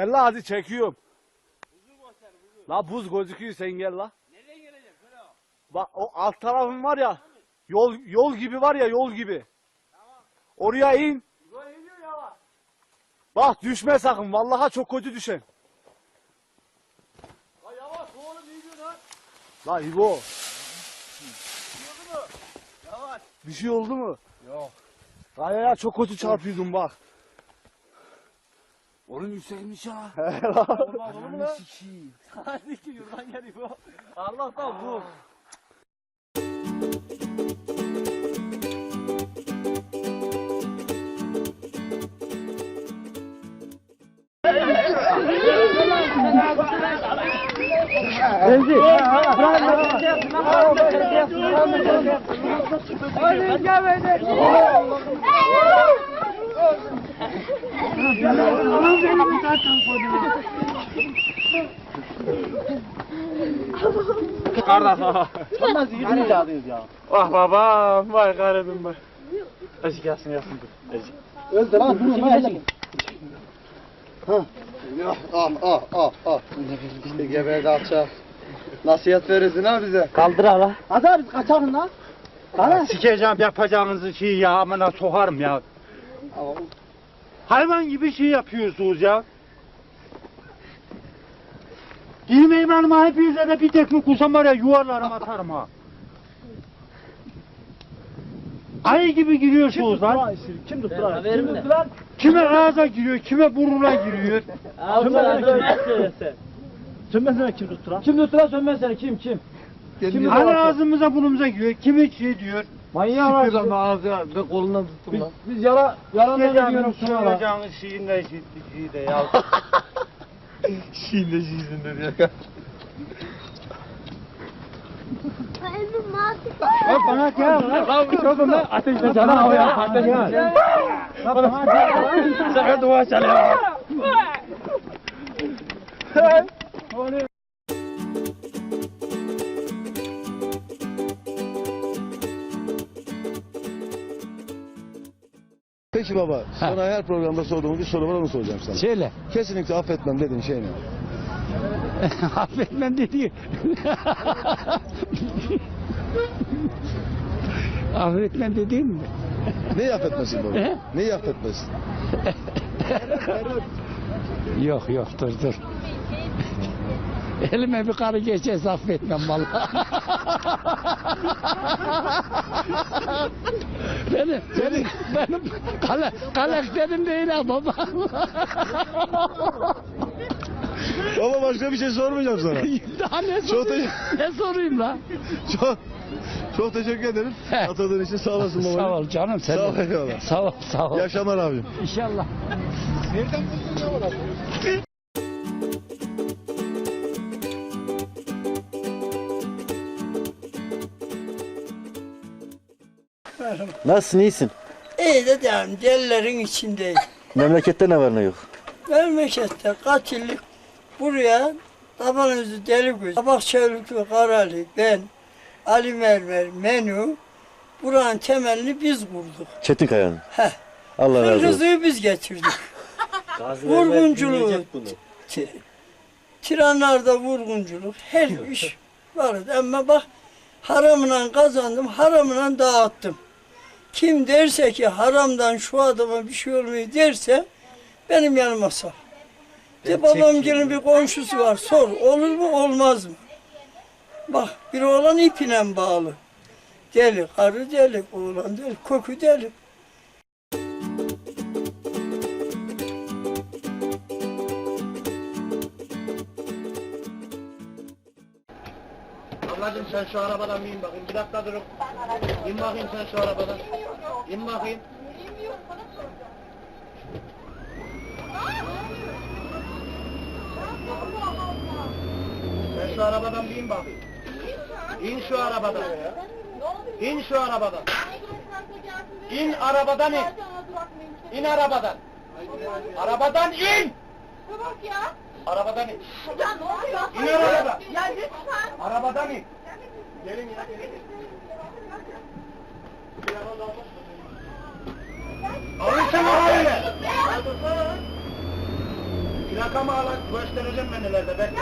Gel la hadi çekiyorum. La buz gözüküyor sen gel la. Nereden gelecek? Böyle o. Bak o alt tarafın var ya. Yol yol gibi var ya yol gibi. Oraya in. Böyle iniyor yavaş. Bak düşme sakın. Vallahi çok kötü düşen. La yavaş oğlum iyi diyor lan. La İbo. Yavaş. Bir şey oldu mu? Yok. Kayaya çok kötü çarpıyordum bak. Oğlum yükselmiş ya. Olmaz olur mu lan? Hadi ki yurdan geliyor bu. Allah'tan bu. Vah babam, vay garibim vay. Ezik gelsin yapsın dur. Ezik. Ah ah ah ah. İşte geberdi alçak. Nasihat verirsin ha bize. Kaldır hala. Hadi abi kaçalım lan. Sikeceğim yapacağınızı şey ya amına sokarım ya. Hayvan gibi şey yapıyorsunuz ya. Giymeyin benim hepinize de bir tekme kusam var ya yuvarlarım atarım ha. Ayı gibi giriyorsunuz lan. Kim tuttu lan? Kime ağza giriyor, kime burnuna giriyor. Sönmesene kim tuttu lan? Kim tuttu lan sönmesene kim kim? Kim Hani ağzımıza burnumuza giriyor, kimi şey diyor. Manyak Sıkıyor lan ağzına ve kolundan tuttum lan. Biz yara yalandan gidiyorum şuna lan. Söyleyeceğiniz şeyin de şeyi de ya. Şeyin de şeyin de diyor. Elimi mahsus. Bak bana gel lan. Çocuğum lan ateşle sana havaya ateş gel. Bana gel. Sakın dua çalıyor. Peki baba, sana her programda sorduğum bir soru var onu soracağım sana. Söyle. Kesinlikle affetmem dediğin şey ne? Affetmem dedi. Affetmem dediğim mi? Neyi affetmesin baba? He? Neyi affetmesin? Yok yok dur dur. Elime bir karı geçerse affetmem vallahi. Benim, benim, benim kale, karakterim değil ha baba. Baba başka bir şey sormayacağım sana. Daha ne Çok, sorayım? ne sorayım lan? çok, çok teşekkür ederim. He. Atıldığın için sağ olasın baba. Sağ ol canım sen. Sağ ol de. eyvallah. Sağ ol sağ ol. İyi akşamlar abim. İnşallah. Nasılsın iyisin? İyi de devam, delilerin içindeyim. Memlekette ne var ne yok? Memlekette kaç yıllık buraya taban özü deli göz, Kabak Çevlüklü Karali, ben, Ali Mermer, Menu, buranın temelini biz kurduk. Çetinkaya'nın. Heh. Allah razı olsun. Rızığı biz getirdik. Vurgunculuğu, ti- tiranlarda vurgunculuk, her iş vardı. Ama bak haramla kazandım, haramla dağıttım. Kim derse ki haramdan şu adama bir şey olmuyor derse benim yanıma sor. De babam gelin bir komşusu var sor olur mu olmaz mı? Bak bir oğlan ipine bağlı. Deli, karı deli, oğlan deli, kökü deli. Ablacığım sen şu arabadan bir in bakayım. Bir dakika durun. İn bakayım sen şu arabadan. İn bakayım. Sen şu arabadan bir in bakayım. İn şu arabadan. İn şu arabadan. İn arabadan in. İn arabadan. Arabadan in. Arabadan in. Ya ne oluyor? İn arabadan. Ya lütfen. Arabadan in. Gelin ya gelin. Alın şunu haline. Biraz arkamı alın. Göstereceğim ben ileride. Bekle.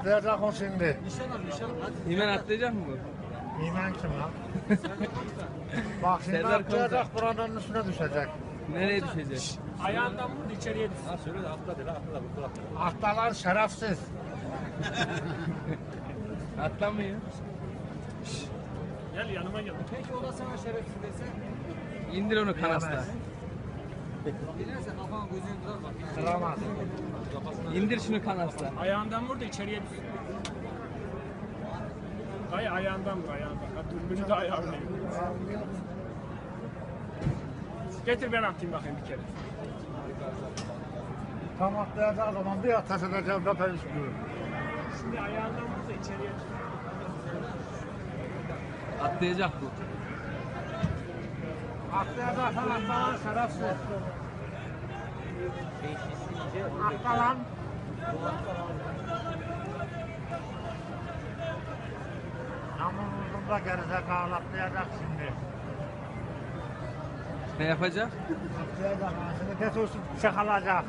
Atlayacak o şimdi. Hemen atlayacak mı bu? İman kim lan? Bak şimdi Serdar atlayacak buranın üstüne düşecek. Nereye düşecek? Atla lan şerefsiz. Atlamıyor. Gel yanıma gel. Peki o da sana şerefsiz dese? İndir onu kanasla. Kıramaz. İndir şunu kanasla. Ayağından vur da içeriye düşsün. Ay ayağından vur ayağından. Ha, dürbünü de ayağına. Getir ben atayım bakayım bir kere. Tam atlayacağı zaman bir ateş edeceğim de ben istiyorum. Şimdi ayağından vur da içeriye düşsün. Atlayacak bu. Atlayacaksan atla lan şerefsiz. Atla lan. Namussuzum da gerizekalı atlayacak şimdi. Ne yapacak? Atlayacak. Şimdi getirsin çakılacak.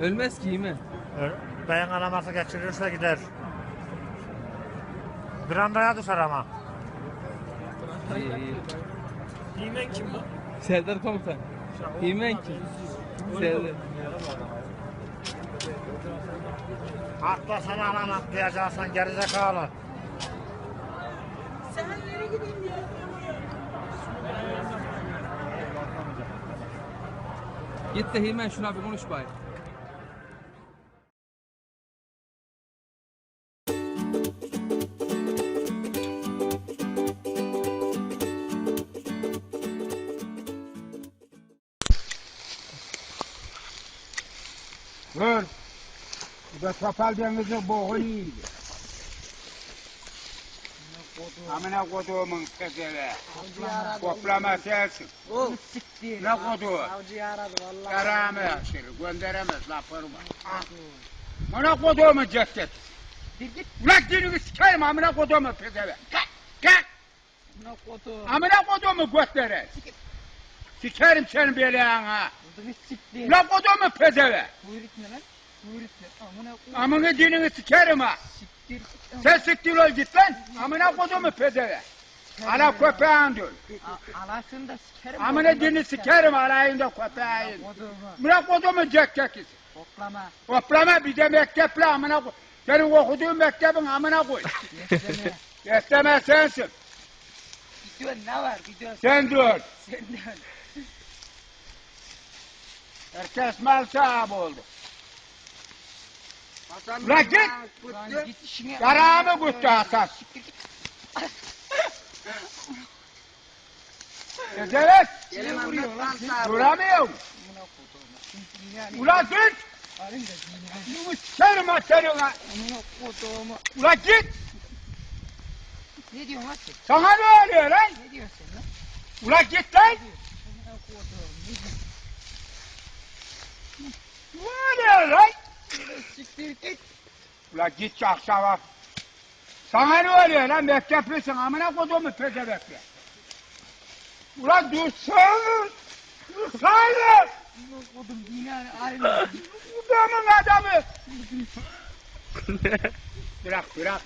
Ölmez ki mi? Beyin kanaması geçirirse gider. Brandaya düşer ama. İyi iyi. Himen kim bu? Serdar komutan. Kim? Serdar. Atla sana lan atlayacaksan gerizekalı. Git de Himen şuna bir konuş bari. Da Topal Deniz'i boğunu yiydi. Amına koduğumun kızılı. Toplama sensin. Ne koduğu? Yaramı yaşır. Gönderemez laparıma. Amına koduğumun ceket. Ulan dinini sikerim amına koduğumun pezeve. Kalk. Kalk. Amına koduğumun göstere. Sikerim senin belanı. Ulan koduğumun pezeve. Amına dinini sikerim ha. Sen siktir ol git lan. Amına kodumu pedeve. Ana köpeğin diyor. Anasını da sikerim. Amına dini sikerim alayında köpeğin. Bırak odumu cek çekiz. Toplama. Toplama bir de mekteple amına koy. Senin okuduğun mektebin amına koy. Besleme. Besleme sensin. Gidiyor ne var? Gidiyor Sen diyor. senden. Herkes mal sahibi oldu. Ulan git. Lan git işine. Yarağımı kuttu Hasan. Evet. Duramıyorum. Ulan git. Ha seni ulan. Ulan git. Ne diyorsun lan sen? Sana ne oluyor lan? Ne diyorsun sen lan? Ulan git lan. Ne oluyor lan? Siktir git. Ulan git şu akşama. Sana ne oluyor lan? Mekteplisin amına koduğumu pezebekle. Ulan dursun. Amına kodum dinen ayrı. Adamın adamı. bırak bırak.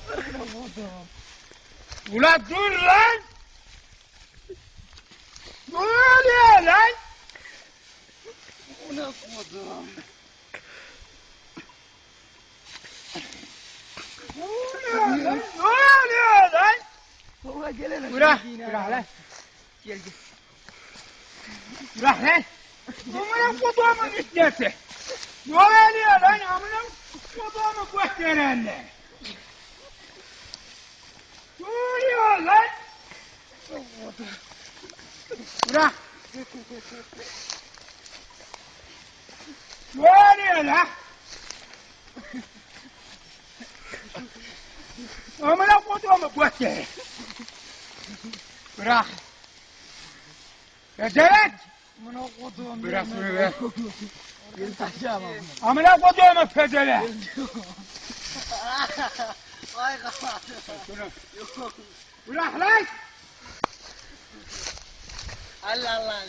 Ulan dur lan. Ne oluyor lan? Amına kodum. Ne oluyor lan? Ne oluyor lan? Baba gelene. Bırak, dinen bırak ayrı. lan. Gel gel. Bırak lan. Amına koduğumun üstesi. Ne oluyor lan? Amına koduğumu gösterenle. Ne oluyor lan? Bırak. Ne oluyor lan? Amına koduğumu göster. Bırak. Ecelet. Amına kodum. Bırak şunu be. Amına. Koduğumu fedele. Ay kafa. Bırak lan. Allah Allah.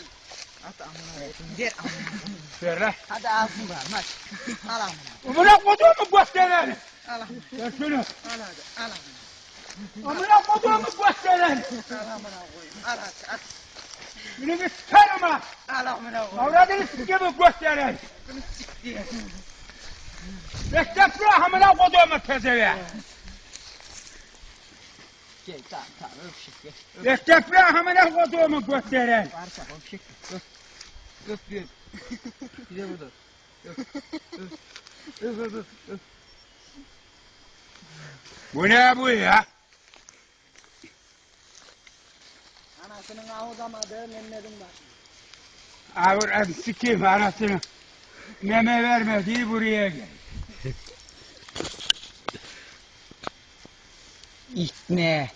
At amına. Ver amına. Ver lan. Hadi ağzını. Hadi. Al amına. Amına koduğumu gösteren. Al amına. Ver şunu. Al hadi. Al amına. Amına koduğumu gösteren. Al amına koyayım. Al hadi. At. Bunu bir sıkarım ha. Al amına koyayım. Avradını sikimi gösteren. Mektep bırak amına koduğumu pezeve. Gel tamam tamam öpüşük gel. Mektep bırak amına koduğumu gösteren. Varsa öpüşük. Öp. Öp bir. Bir de burada. Öp. Öp. Öp öp öp. öp. Bu ne bu ya? Anasının avudamadığı memledim var. Avur sikeyim anasını. Meme vermediği buraya gel. İtne.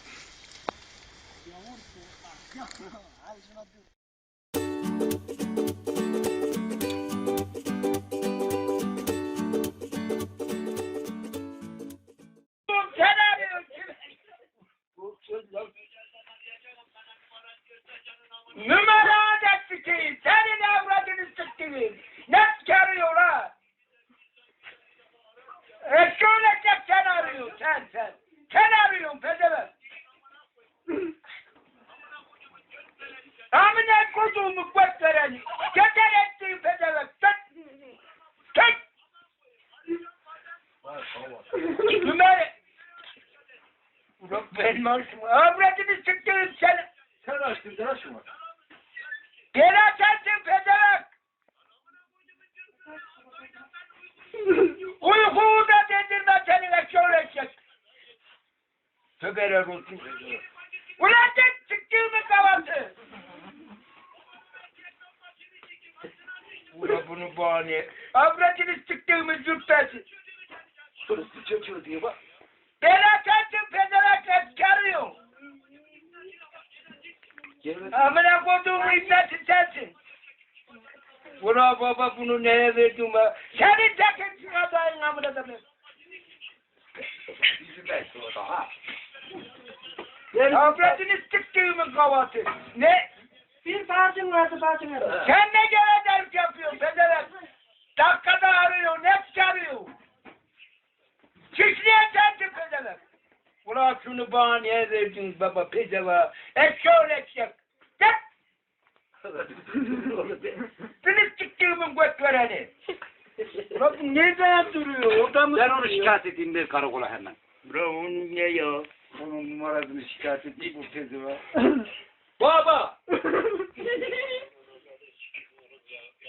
Benim. Avradını siktirin seni. Sen açtın, sen açma. Gel açarsın pezevenk. Uykuyu da dedirme senin eşeğin eşek. Tövbeler olsun. Ulan sen çıktığımı kavası. Ulan bunu bahane. Avradını çıktığımı zürtmesin. Sırası çocuğu diye bak. Ben açarsın pezevenk çıkarıyor. Amına koduğumu izzeti sensin. Buna baba bunu neye verdim ha? Senin tekin adayın amına da ben. Sonra ha. Avradını sıktığımın kavatı. Ne? Bir bacın vardı bacın vardı. Sen ne gevezelik yapıyorsun pezevenk? Dakikada arıyor, ne çıkarıyor? Çişliğe sensin pezevenk. Ulan şunu bana niye verdiniz baba pezeva? Eşşoğlu eşek. Gel. Sınıf çıktığımın götvereni. Ulan bu nereden duruyor? Orada mı Ben onu duruyor? şikayet edeyim bir karakola hemen. Bravo onun niye ya? Onun numarasını şikayet edeyim bu pezeva. Baba!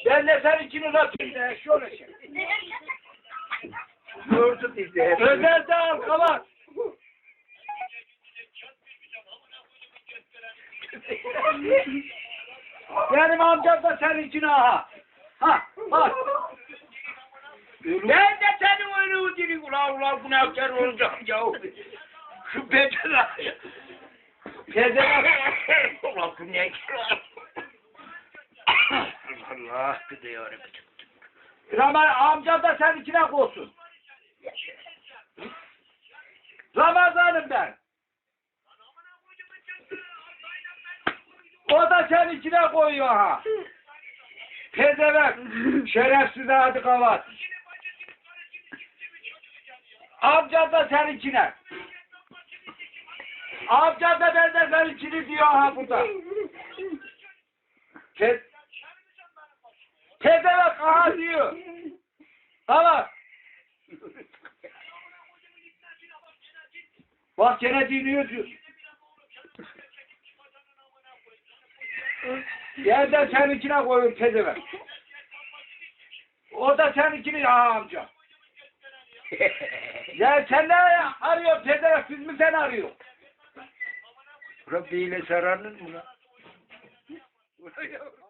ben de senin için uzatayım da eşşoğlu eşek. Gördün işte. Özel dağıl kavat. Benim amcam da senin için. Ha bak. Ben de senin oyunu diri ula ula bu ne yapacak olacak ya. Şu bedene. Bedene. Ulan bu ne? Allah gidiyor. Ramazan amcam da senin içine koysun. Ramazan'ım ben. O da senin içine koyuyor ha. Pezevenk. Şerefsiz hadi kavat. Amcam da senin içine. Amcam da ben de senin içini diyor ha burada. Pe Pezevenk aha diyor. Tamam. Bak gene dinliyor diyor. Yerden seninkine koyun pezevenk. O da seninkini ya amca. ya sen ne arıyorsun pezevenk? Biz mi seni arıyor? Rabbi ile sararlı mı lan?